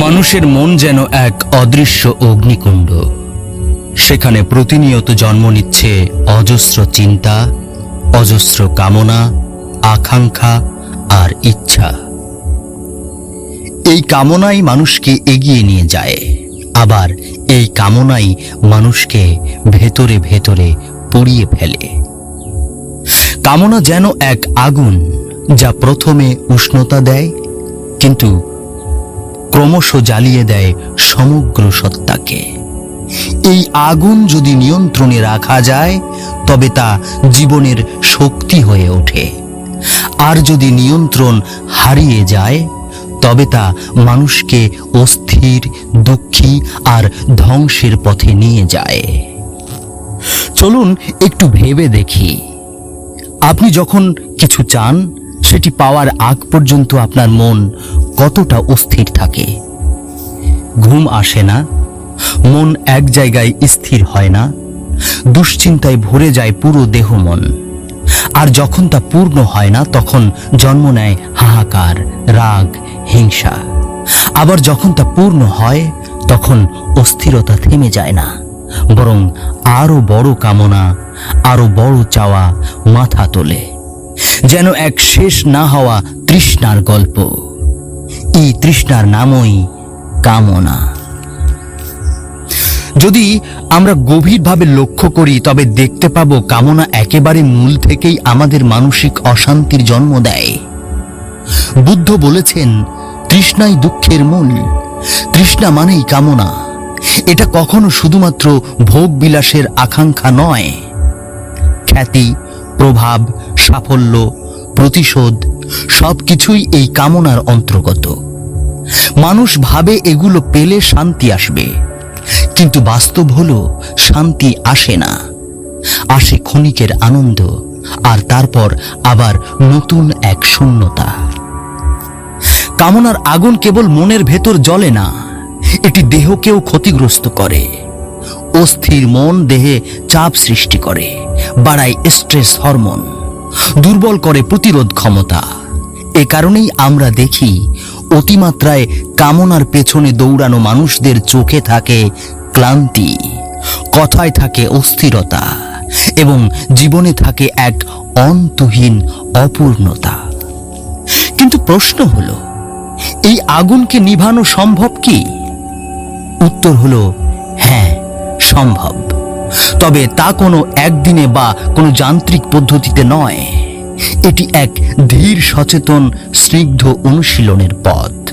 মানুষের মন যেন এক অদৃশ্য অগ্নিকুণ্ড। সেখানে প্রতিনিয়ত জন্ম নিচ্ছে অজস্র চিন্তা, অজস্র কামনা, আকাঙ্ক্ষা আর ইচ্ছা। এই কামনাই মানুষকে এগিয়ে নিয়ে যায়। আবার এই কামনাই মানুষকে ভেতরে ভেতরে পুড়িয়ে ফেলে। কামনা যেন এক আগুন যা প্রথমে উষ্ণতা দেয়, কিন্তু ক্রমশ জ্বালিয়ে দেয় সমগ্র সত্তাকে। এই আগুন যদি নিয়ন্ত্রণে রাখা যায়, তবে তা জীবনের শক্তি হয়ে ওঠে। আর যদি নিয়ন্ত্রণ হারিয়ে যায়, তবে তা মানুষকে অস্থির, দুঃখী আর ধ্বংসের পথে নিয়ে যায়। চলুন একটু ভেবে দেখি। আপনি যখন কিছু চান সেটি পাওয়ার আগ পর্যন্ত আপনার মন কতটা অস্থির থাকে। ঘুম আসে না, মন এক জায়গায় স্থির হয় না, দুশ্চিন্তায় ভরে যায় পুরো দেহ মন। আর যখন তা পূর্ণ হয় না, তখন জন্ম নেয় হাহাকার, রাগ, হিংসা। আবার যখন তা পূর্ণ হয়, তখন অস্থিরতা থেমে যায় না, বরং আরও বড় কামনা, আরও বড় চাওয়া মাথা তোলে। যেন এক শেষ না হওয়া তৃষ্ণার গল্প। এই তৃষ্ণার নামই কামনা। যদি আমরা গভীরভাবে লক্ষ্য করি, তবে দেখতে পাবো কামনা একেবারে মূল থেকেই আমাদের মানসিক অশান্তির জন্ম দেয়। বুদ্ধ বলেছেন, তৃষ্ণাই দুঃখের মূল। তৃষ্ণা মানেই কামনা। এটা কখনো শুধুমাত্র ভোগ বিলাসের আকাঙ্ক্ষা নয়। খ্যাতি, প্রভাব সাফল্য, প্রতিশোধ, সবকিছুই এই কামনার অন্তর্গত। মানুষ ভাবে এগুলো পেলে শান্তি আসবে, কিন্তু বাস্তব হলো শান্তি আসে না। আসে ক্ষণিকের আনন্দ, আর তারপর আবার নতুন এক শূন্যতা। কামনার আগুন কেবল মনের ভেতর জ্বলে না, এটি দেহকেও ক্ষতিগ্রস্ত করে। অস্থির মন দেহে চাপ সৃষ্টি করে, বাড়ায় স্ট্রেস হরমোন দুর্বল করে প্রতিরোধ ক্ষমতা। এ কারণেই আমরা দেখি, অতিমাত্রায় কামনার পেছনে দৌড়ানো মানুষদের চোখে থাকে ক্লান্তি, কথায় থাকে অস্থিরতা এবং জীবনে থাকে এক অন্তহীন অপূর্ণতা। কিন্তু প্রশ্ন হলো, এই আগুনকে নিভানো সম্ভব কি? উত্তর হলো হ্যাঁ সম্ভব। তবে তা কোনো একদিনে বা কোনো যান্ত্রিক পদ্ধতিতে নয়। এটি এক ধীর সচেতন, স্নিগ্ধ অনুশীলনের পথ।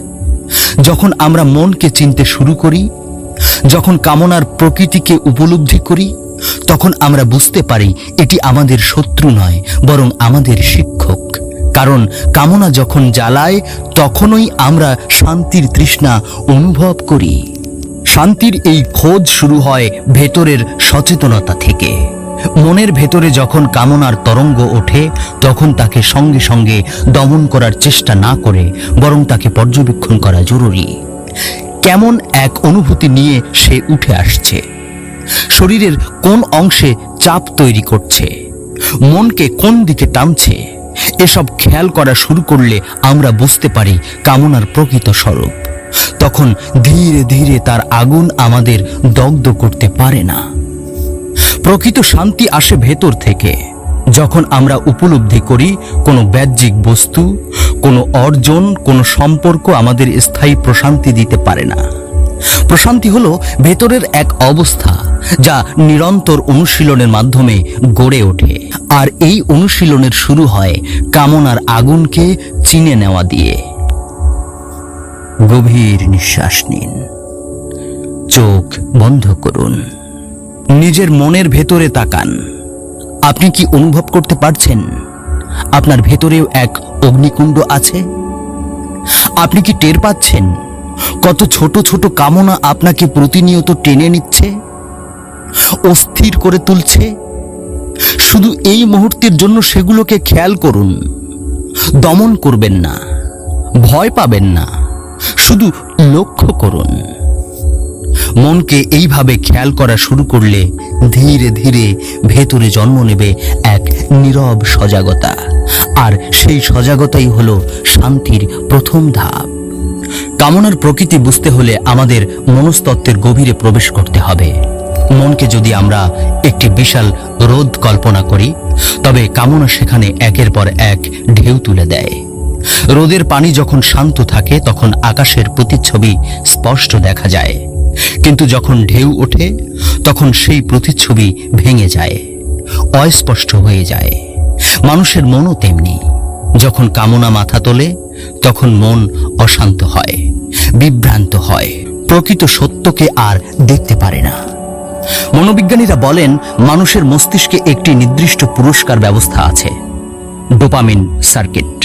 যখন আমরা মনকে চিনতে শুরু করি, যখন কামনার প্রকৃতিকে উপলব্ধি করি, তখন আমরা বুঝতে পারি এটি আমাদের শত্রু নয়, বরং আমাদের শিক্ষক। কারণ কামনা যখন জ্বালায়, তখনই আমরা শান্তির তৃষ্ণা অনুভব করি। শান্তির এই খোঁজ শুরু হয় ভেতরের সচেতনতা থেকে। মনের ভেতরে যখন কামনার তরঙ্গ ওঠে, তখন তাকে সঙ্গে সঙ্গে দমন করার চেষ্টা না করে বরং তাকে পর্যবেক্ষণ করা জরুরি। কেমন এক অনুভূতি নিয়ে সে উঠে আসছে। শরীরের কোন অংশে চাপ তৈরি করছে? মনকে কোন দিকে টানছে? এসব খেয়াল করা শুরু করলে আমরা বুঝতে পারি কামনার প্রকৃত স্বরূপ। তখন ধীরে ধীরে তার আগুন আমাদের দগ্ধ করতে পারে না। প্রকৃত শান্তি আসে ভেতর থেকে। যখন আমরা উপলব্ধি করি কোনো বাহ্যিক বস্তু, কোনো অর্জন, কোনো সম্পর্ক আমাদের স্থায়ী প্রশান্তি দিতে পারে না। প্রশান্তি হলো ভেতরের এক অবস্থা যা নিরন্তর অনুশীলনের মাধ্যমে গড়ে ওঠে। আর এই অনুশীলনের শুরু হয় কামনার আগুনকে চিনে নেওয়া দিয়ে। গভীর নিঃশ্বাস নিন। চোখ বন্ধ করুন। নিজের মনের ভেতরে তাকান। আপনি কি অনুভব করতে পারছেন? আপনার ভেতরেও এক অগ্নিকুণ্ড আছে? আপনি কি টের পাচ্ছেন? কত ছোট ছোট কামনা আপনাকে প্রতিনিয়ত টেনে নিচ্ছে? অস্থির করে তুলছে? শুধু এই মুহূর্তের জন্য সেগুলোকে খেয়াল করুন। দমন করবেন না। ভয় পাবেন না। শুধু লক্ষ্য করুন। মনকে এইভাবে খেয়াল করা শুরু করলে ধীরে ধীরে ভেতরে জন্ম নেবে এক নীরব সজাগতা। আর সেই সজাগতাই হলো শান্তির প্রথম ধাপ। কামনার প্রকৃতি বুঝতে হলে আমাদের মনস্তত্ত্বের গভীরে প্রবেশ করতে হবে। মনকে যদি আমরা একটি বিশাল রোদ কল্পনা করি, তবে কামনা সেখানে একের পর এক ঢেউ তুলে দেয়। রোদের পানি যখন শান্ত থাকে, তখন আকাশের প্রতিচ্ছবি স্পষ্ট দেখা যায়। কিন্তু যখন ঢেউ ওঠে, তখন সেই প্রতিচ্ছবি ভেঙে যায়, অস্পষ্ট হয়ে যায়। মানুষের মনও তেমনি। যখন কামনা মাথা তোলে, তখন মন অশান্ত হয়, বিভ্রান্ত হয়। প্রকৃত সত্যকে আর দেখতে পারে না। মনোবিজ্ঞানীরা বলেন, মানুষের মস্তিষ্কে একটি নির্দিষ্ট পুরস্কার ব্যবস্থা আছে, ডোপামিন সার্কিট।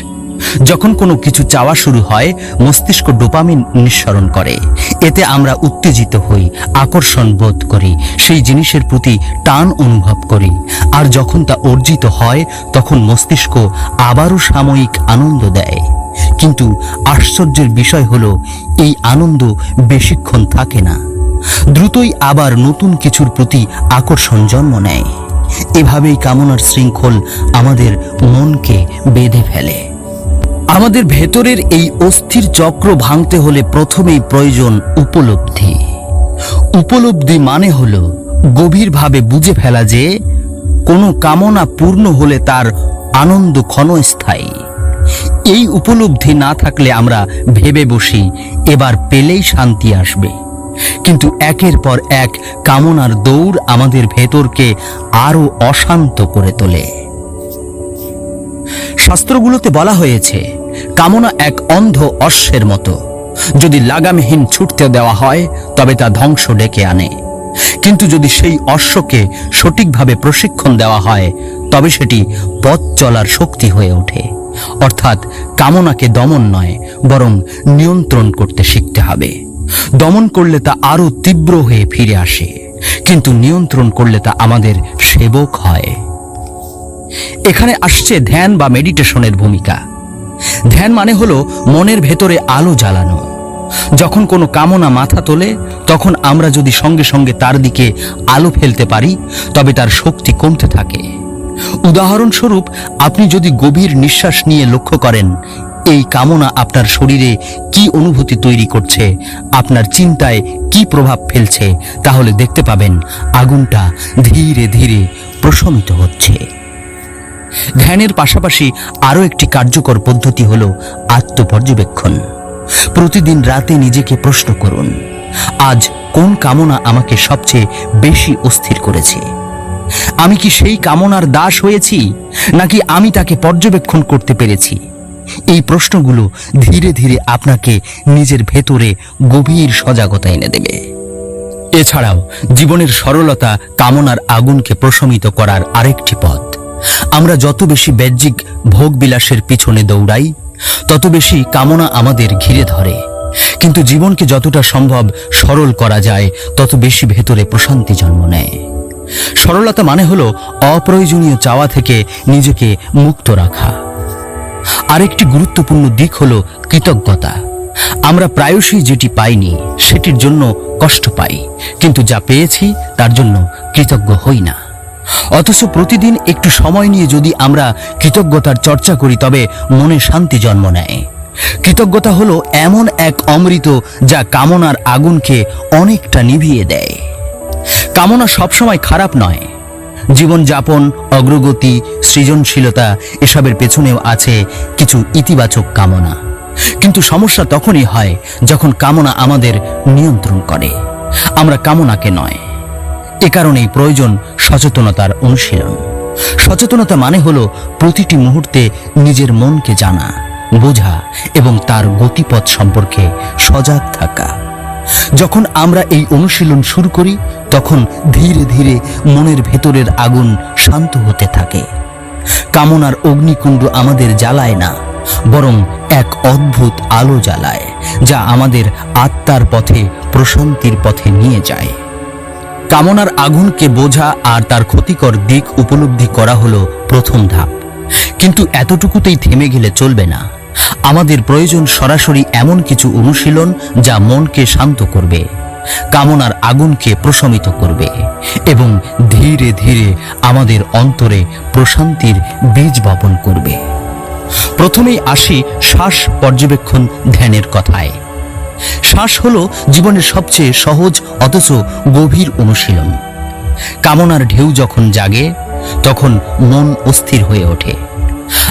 যখন কোনো কিছু চাওয়া শুরু হয়, মস্তিষ্ক ডোপামিন নিঃসরণ করে। এতে আমরা উত্তেজিত হই, আকর্ষণ বোধ করি, সেই জিনিসের প্রতি টান অনুভব করি। আর যখন তা অর্জিত হয়, তখন মস্তিষ্ক আবারও সাময়িক আনন্দ দেয়। কিন্তু আশ্চর্যের বিষয় হলো, এই আনন্দ বেশিক্ষণ থাকে না। দ্রুতই আবার নতুন কিছুর প্রতি আকর্ষণ জন্ম নেয়। এভাবেই কামনার শৃঙ্খল আমাদের মনকে বেঁধে ফেলে। আমাদের ভেতরের এই অস্থির চক্র ভাঙতে হলে প্রথমেই প্রয়োজন উপলব্ধি। উপলব্ধি মানে হল গভীরভাবে বুঝে ফেলা যে কোনো কামনা পূর্ণ হলে তার আনন্দ ক্ষণস্থায়ী। এই উপলব্ধি না থাকলে আমরা ভেবে বসি, এবার পেলেই শান্তি আসবে। কিন্তু একের পর এক কামনার দৌড় আমাদের ভেতরকে আরও অশান্ত করে তোলে। শাস্ত্রগুলোতে বলা হয়েছে, কামনা এক অন্ধ অশ্বের মতো। যদি লাগামহীন ছুটতে দেওয়া হয়, তবে তা ধ্বংস ডেকে আনে। কিন্তু যদি সেই অশ্বকে সঠিকভাবে প্রশিক্ষণ দেওয়া হয়, তবে সেটি পথ চলার শক্তি হয়ে ওঠে। অর্থাৎ কামনাকে দমন নয়, বরং নিয়ন্ত্রণ করতে শিখতে হবে। দমন করলে তা আরও তীব্র হয়ে ফিরে আসে, কিন্তু নিয়ন্ত্রণ করলে তা আমাদের সেবক হয়। এখানে আসছে ধ্যান বা মেডিটেশনের ভূমিকা। ধ্যান মানে হলো মনের ভেতরে আলো জ্বালানো। যখন কোনো কামনা মাথা তোলে, তখন আমরা যদি সঙ্গে সঙ্গে তার দিকে আলো ফেলতে পারি, তবে তার শক্তি কমতে থাকে। উদাহরণস্বরূপ, আপনি যদি গভীর নিঃশ্বাস নিয়ে লক্ষ্য করেন, এই কামনা আপনার শরীরে কি অনুভূতি তৈরি করছে, আপনার চিন্তায় কি প্রভাব ফেলছে, তাহলে দেখতে পাবেন আগুনটা ধীরে ধীরে প্রশমিত হচ্ছে। ধ্যানের পাশাপাশি আরও একটি কার্যকর পদ্ধতি হল আত্মপর্যবেক্ষণ। প্রতিদিন রাতে নিজেকে প্রশ্ন করুন, আজ কোন কামনা আমাকে সবচেয়ে বেশি অস্থির করেছে? আমি কি সেই কামনার দাস হয়েছি, নাকি আমি তাকে পর্যবেক্ষণ করতে পেরেছি? এই প্রশ্নগুলো ধীরে ধীরে আপনাকে নিজের ভেতরে গভীর সজাগতা এনে দেবে। এছাড়াও জীবনের সরলতা কামনার আগুনকে প্রশমিত করার আরেকটি পথ। আমরা যত বেশি বাহ্যিক ভোগবিলাসের পিছনে দৌড়াই, তত বেশি কামনা আমাদের ঘিরে ধরে। কিন্তু জীবনকে যতটা সম্ভব সরল করা যায়, তত বেশি ভেতরে প্রশান্তি জন্ম নেয়। সরলতা মানে হলো অপ্রয়োজনীয় চাওয়া থেকে নিজেকে মুক্ত রাখা। আরেকটি গুরুত্বপূর্ণ দিক হলো কৃতজ্ঞতা। আমরা প্রায়শই যেটি পাইনি, সেটির জন্য কষ্ট পাই, কিন্তু যা পেয়েছি তার জন্য কৃতজ্ঞ হই না। অথচ প্রতিদিন একটু সময় নিয়ে যদি আমরা কৃতজ্ঞতার চর্চা করি, তবে মনে শান্তি জন্ম নেয়। কৃতজ্ঞতা হলো এমন এক অমৃত যা কামনার আগুনকে অনেকটা নিভিয়ে দেয়। কামনা সবসময় খারাপ নয়। জীবনযাপন, অগ্রগতি, সৃজনশীলতা এসবের পেছনেও আছে কিছু ইতিবাচক কামনা। কিন্তু সমস্যা তখনই হয় যখন কামনা আমাদের নিয়ন্ত্রণ করে। আমরা কামনাকে নয় এ কারণেই প্রয়োজন সচেতনতার অনুশীলন। সচেতনতা মানে হলো প্রতিটি মুহূর্তে নিজের মনকে জানা, বোঝা এবং তার গতিপথ সম্পর্কে সজাগ থাকা। যখন আমরা এই অনুশীলন শুরু করি, তখন ধীরে ধীরে মনের ভেতরের আগুন শান্ত হতে থাকে। কামনার অগ্নিকুণ্ড আমাদের জ্বালায় না, বরং এক অদ্ভুত আলো জ্বালায়, যা আমাদের আত্মার পথে প্রশান্তির পথে নিয়ে যায়। কামনার আগুনকে বোঝা আর তার ক্ষতিকর দিক উপলব্ধি করা হলো প্রথম ধাপ। কিন্তু এতটুকুতেই থেমে গেলে চলবে না। আমাদের প্রয়োজন সরাসরি এমন কিছু অনুশীলন যা মনকে শান্ত করবে, কামনার আগুনকে প্রশমিত করবে এবং ধীরে ধীরে আমাদের অন্তরে প্রশান্তির বীজ বপন করবে। প্রথমেই আসি শ্বাস পর্যবেক্ষণ ধ্যানের কথায়। শ্বাস হলো জীবনের সবচেয়ে সহজ অথচ গভীর অনুশীলন। কামনার ঢেউ যখন জাগে, তখন মন অস্থির হয়ে ওঠে।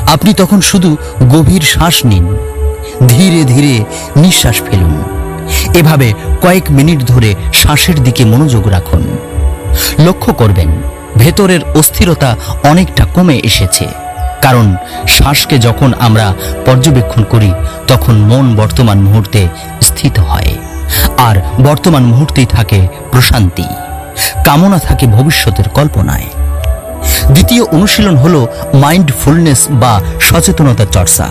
আপনি তখন শুধু গভীর শ্বাস নিন, ধীরে ধীরে নিঃশ্বাস ফেলুন। এভাবে কয়েক মিনিট ধরে শ্বাসের দিকে মনোযোগ রাখুন। লক্ষ্য করবেন, ভেতরের অস্থিরতা অনেকটা কমে এসেছে। কারণ শ্বাসকে যখন আমরা পর্যবেক্ষণ করি, তখন মন বর্তমান মুহূর্তে স্থিত হয়। আর বর্তমান মুহূর্তেই থাকে প্রশান্তি। কামনা থাকে ভবিষ্যতের কল্পনায়। দ্বিতীয় অনুশীলন হলো মাইন্ডফুলনেস বা সচেতনতা চর্চা।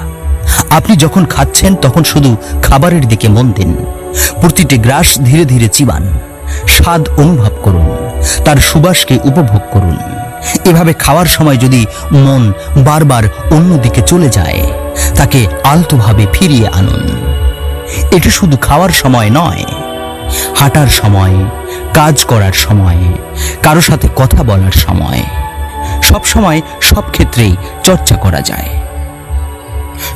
আপনি যখন খাচ্ছেন, তখন শুধু খাবারের দিকে মন দিন। প্রতিটি গ্রাস ধীরে ধীরে চিবান। স্বাদ অনুভব করুন। তার সুবাসকে উপভোগ করুন। এভাবে খাওয়ার সময় যদি মন বারবার অন্যদিকে চলে যায়, তাকে আলতোভাবে ফিরিয়ে আনুন। এটি শুধু খাওয়ার সময় নয়, হাঁটার সময়, কাজ করার সময়, কারও সাথে কথা বলার সময়, সব সময় সব ক্ষেত্রেই চর্চা করা যায়।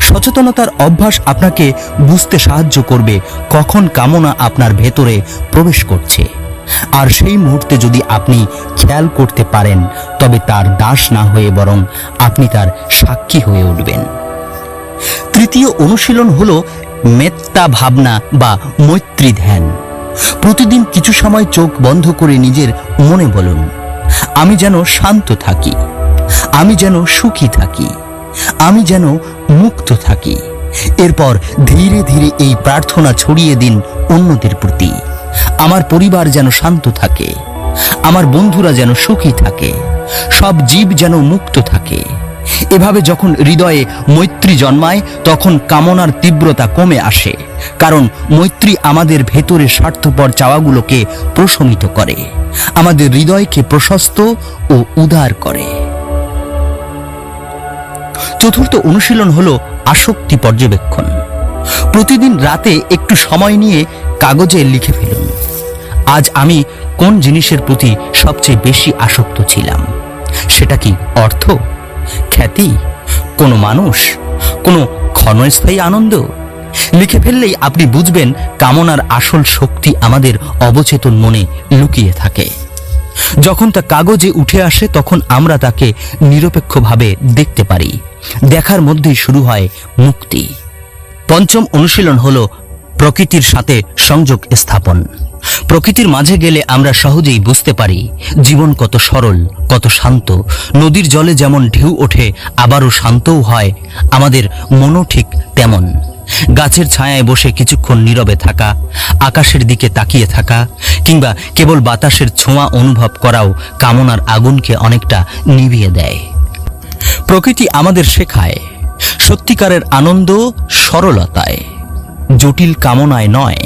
সচেতনতার অভ্যাস আপনাকে বুঝতে সাহায্য করবে কখন কামনা আপনার ভেতরে প্রবেশ করছে। আর সেই মুহূর্তে যদি আপনি খেয়াল করতে পারেন, তবে তার দাস না হয়ে বরং আপনি তার সাক্ষী হয়ে উঠবেন। তৃতীয় অনুশীলন হলো মেত্তা ভাবনা বা মৈত্রী ধ্যান। প্রতিদিন কিছু সময় চোখ বন্ধ করে নিজের মনে বলুন, আমি যেন শান্ত থাকি, আমি যেন সুখী থাকি, আমি যেন মুক্ত থাকি। এরপর ধীরে ধীরে এই প্রার্থনা ছড়িয়ে দিন অন্যদের প্রতি। আমার পরিবার যেন শান্ত থাকে, আমার বন্ধুরা যেন সুখী থাকে, সব জীব যেন মুক্ত থাকে। এভাবে যখন হৃদয়ে মৈত্রী জন্মায়, তখন কামনার তীব্রতা কমে আসে, কারণ মৈত্রী আমাদের ভেতরের স্বার্থপর চাওয়াগুলোকে প্রশমিত করে, আমাদের হৃদয়কে প্রশস্ত ও উদার করে। চতুর্থ অনুশীলন হলো আসক্তি পর্যবেক্ষণ। প্রতিদিন রাতে একটু সময় নিয়ে কাগজে লিখে ফেলুন। আজ আমি কোন জিনিসের প্রতি সবচেয়ে বেশি আসক্ত ছিলাম? সেটা কি অর্থ? খ্যাতি? কোনো মানুষ? কোনো ক্ষণস্থায়ী আনন্দ? লিখে ফেললেই আপনি বুঝবেন কামনার আসল শক্তি আমাদের অবচেতন মনে লুকিয়ে থাকে। যখন তা কাগজে উঠে আসে, তখন আমরা তাকে নিরপেক্ষভাবে দেখতে পারি। দেখার মধ্যেই শুরু হয় মুক্তি। পঞ্চম অনুশীলন হল প্রকৃতির সাথে সংযোগ স্থাপন। প্রকৃতির মাঝে গেলে আমরা সহজেই বুঝতে পারি জীবন কত সরল, কত শান্ত। নদীর জলে যেমন ঢেউ ওঠে, আবারও শান্তও হয়, আমাদের মনও ঠিক তেমন। গাছের ছায়ায় বসে কিছুক্ষণ নীরবে থাকা, আকাশের দিকে তাকিয়ে থাকা, কিংবা কেবল বাতাসের ছোঁয়া অনুভব করাও কামনার আগুনকে অনেকটা নিভিয়ে দেয়। প্রকৃতি আমাদের শেখায় সত্যিকারের আনন্দ সরলতায়, জটিল কামনায় নয়।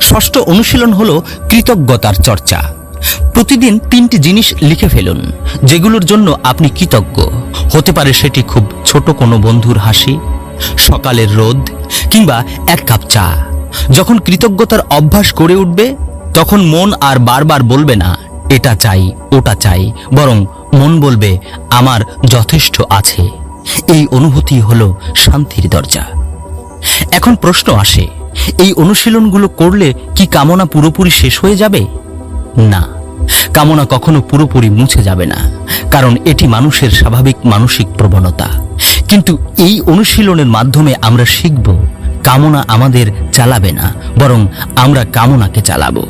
ষষ্ঠ অনুশীলন হল কৃতজ্ঞতার চর্চা। প্রতিদিন তিনটি জিনিস লিখে ফেলুন, যেগুলোর জন্য আপনি কৃতজ্ঞ। হতে পারে সেটি খুব ছোট কোনো বন্ধুর হাসি, সকালের রোদ, কিংবা এক কাপ চা। যখন কৃতজ্ঞতার অভ্যাস গড়ে উঠবে, তখন মন আর বারবার বলবে না, এটা চাই, ওটা চাই। বরং মন বলবে, আমার যথেষ্ট আছে। এই অনুভূতি হল শান্তির দরজা। এখন প্রশ্ন আসে, এই অনুশীলনগুলো করলে কি কামনা পুরোপুরি শেষ হয়ে যাবে? না, কামনা কখনো পুরোপুরি মুছে যাবে না, কারণ এটি মানুষের স্বাভাবিক মানসিক প্রবণতা। কিন্তু এই অনুশীলনের মাধ্যমে আমরা শিখব, কামনা আমাদের চালাবে না, বরং আমরা কামনাকে চালাবো।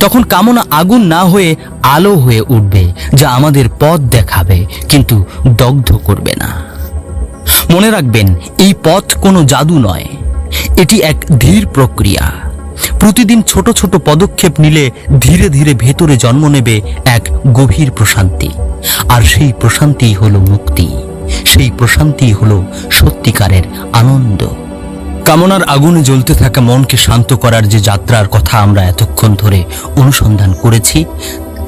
তখন কামনা আগুন না হয়ে আলো হয়ে উঠবে, যা আমাদের পথ দেখাবে, কিন্তু দগ্ধ করবে না। মনে রাখবেন, এই পথ কোনো জাদু নয়, এটি এক ধীর প্রক্রিয়া। প্রতিদিন ছোট ছোট পদক্ষেপ নিলে ধীরে ধীরে ভেতরে জন্ম নেবে এক গভীর প্রশান্তি। আর সেই প্রশান্তিই হলো মুক্তি, সেই প্রশান্তিই হলো সত্যিকারের আনন্দ। কামনার আগুনে জ্বলতে থাকা মনকে শান্ত করার যে যাত্রার কথা আমরা এতক্ষণ ধরে অনুসন্ধান করেছি,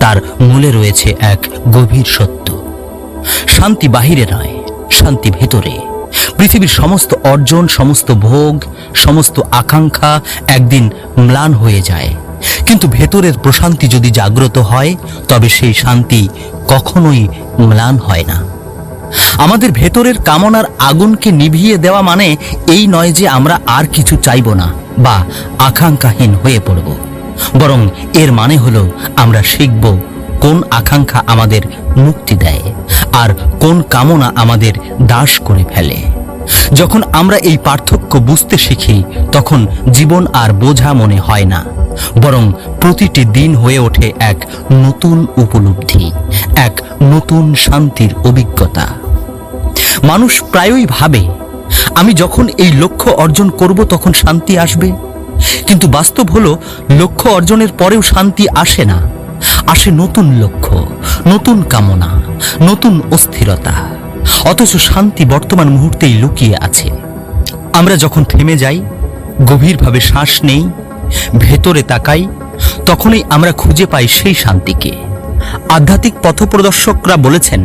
তার মূলে রয়েছে এক গভীর সত্য। শান্তি বাহিরে নয়, শান্তি ভেতরে। পৃথিবীর সমস্ত অর্জন, সমস্ত ভোগ, সমস্ত আকাঙ্ক্ষা একদিন ম্লান হয়ে যায়। কিন্তু ভেতরের প্রশান্তি যদি জাগ্রত হয়, তবে সেই শান্তি কখনোই ম্লান হয় না। আমাদের ভেতরের কামনার আগুনকে নিভিয়ে দেওয়া মানে এই নয় যে আমরা আর কিছু চাইব না বা আকাঙ্ক্ষাহীন হয়ে পড়ব। বরং এর মানে হলো আমরা শিখব কোন আকাঙ্ক্ষা আমাদের মুক্তি দেয় আর কোন কামনা আমাদের দাস করে ফেলে। যখন আমরা এই পার্থক্য বুঝতে শিখি, তখন জীবন আর বোঝা মনে হয় না, বরং প্রতিটি দিন হয়ে ওঠে এক নতুন উপলব্ধি, এক নতুন শান্তির অভিজ্ঞতা। মানুষ প্রায়ই ভাবে, আমি যখন এই লক্ষ্য অর্জন করব তখন শান্তি আসবে। কিন্তু বাস্তব হলো, লক্ষ্য অর্জনের পরেও শান্তি আসে না। আসে নতুন লক্ষ্য, নতুন কামনা, নতুন অস্থিরতা। অথচ শান্তি বর্তমান মুহূর্তেই লুকিয়ে আছে। আমরা যখন থেমে যাই, গভীরভাবে শ্বাস নেই, ভেতরে তাকাই, তখনই আমরা খুঁজে পাই সেই শান্তিকে। আধ্যাত্মিক পথপ্রদর্শকরা বলেছেন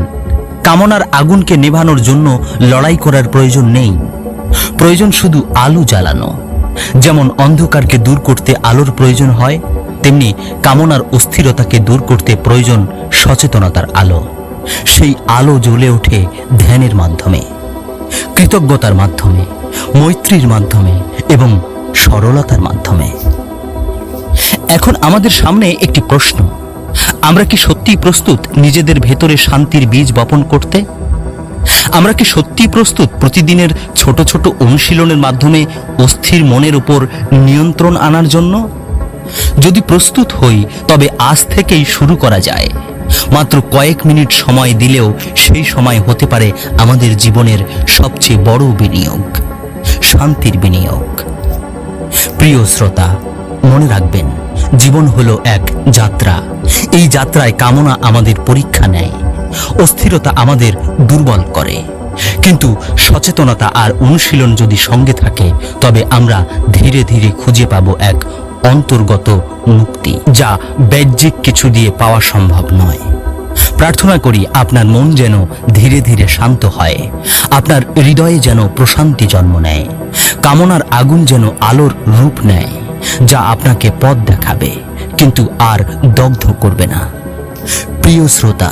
কামনার আগুনকে নেভানোর জন্য লড়াই করার প্রয়োজন নেই। প্রয়োজন শুধু আলো জ্বালানো। যেমন অন্ধকারকে দূর করতে আলোর প্রয়োজন হয়, তেমনি কামনার অস্থিরতাকে দূর করতে প্রয়োজন সচেতনতার আলো। সেই আলো জ্বলে ওঠে ধ্যানের মাধ্যমে, কৃতজ্ঞতার মাধ্যমে, মৈত্রীর মাধ্যমে এবং সরলতার মাধ্যমে। এখন আমাদের সামনে একটি প্রশ্ন। আমরা কি সত্যি প্রস্তুত নিজেদের ভেতরে শান্তির বীজ বপন করতে? আমরা কি সত্যি প্রস্তুত প্রতিদিনের ছোট ছোট অনুশীলনের মাধ্যমে অস্থির মনের উপর নিয়ন্ত্রণ আনার জন্য? যদি প্রস্তুত হই, তবে আজ থেকেই শুরু করা যায়। মাত্র কয়েক মিনিট সময় দিলেও সেই সময় হতে পারে আমাদের জীবনের সবচেয়ে বড় বিনিয়োগ, শান্তির বিনিয়োগ। প্রিয় শ্রোতা, মনে রাখবেন, জীবন হলো এক যাত্রা। এই যাত্রায় কামনা আমাদের পরীক্ষা নেয় অস্থিরতা আমাদের দুর্বল করে। কিন্তু সচেতনতা আর অনুশীলন যদি সঙ্গে থাকে, তবে আমরা ধীরে ধীরে খুঁজে পাব এক অন্তর্গত মুক্তি, যা বাহ্যিক কিছু দিয়ে পাওয়া সম্ভব নয়। প্রার্থনা করি আপনার মন যেন ধীরে ধীরে শান্ত হয়, আপনার হৃদয়ে যেন প্রশান্তি জন্ম নেয়, কামনার আগুন যেন আলোর রূপ নেয়, যা আপনাকে পথ দেখাবে। কিন্তু আর দগ্ধ করবে না। প্রিয় শ্রোতা,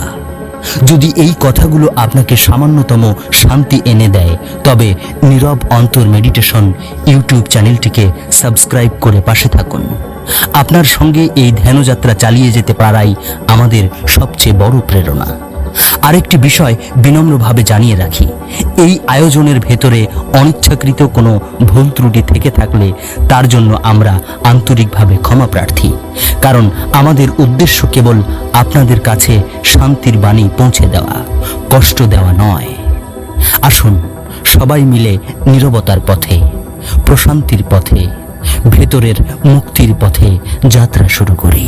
যদি এই কথাগুলো আপনাকে সামান্যতম শান্তি এনে দেয়, তবে নীরব অন্তর মেডিটেশন ইউটিউব চ্যানেলটিকে সাবস্ক্রাইব করে পাশে থাকুন। আপনার সঙ্গে এই ধ্যানযাত্রা চালিয়ে যেতে পারাই আমাদের সবচেয়ে বড় প্রেরণা। আরেকটি বিষয় বিনম্রভাবে জানিয়ে রাখি। এই আয়োজনের ভেতরে অনিচ্ছাকৃত কোনো ভুল ত্রুটি থেকে থাকলে তার জন্য আমরা আন্তরিকভাবে ক্ষমা প্রার্থী। কারণ আমাদের উদ্দেশ্য কেবল আপনাদের কাছে শান্তির বাণী পৌঁছে দেওয়া কষ্ট দেওয়া নয়। আসুন সবাই মিলে নীরবতার পথে, প্রশান্তির পথে, ভেতরের মুক্তির পথে যাত্রা শুরু করি।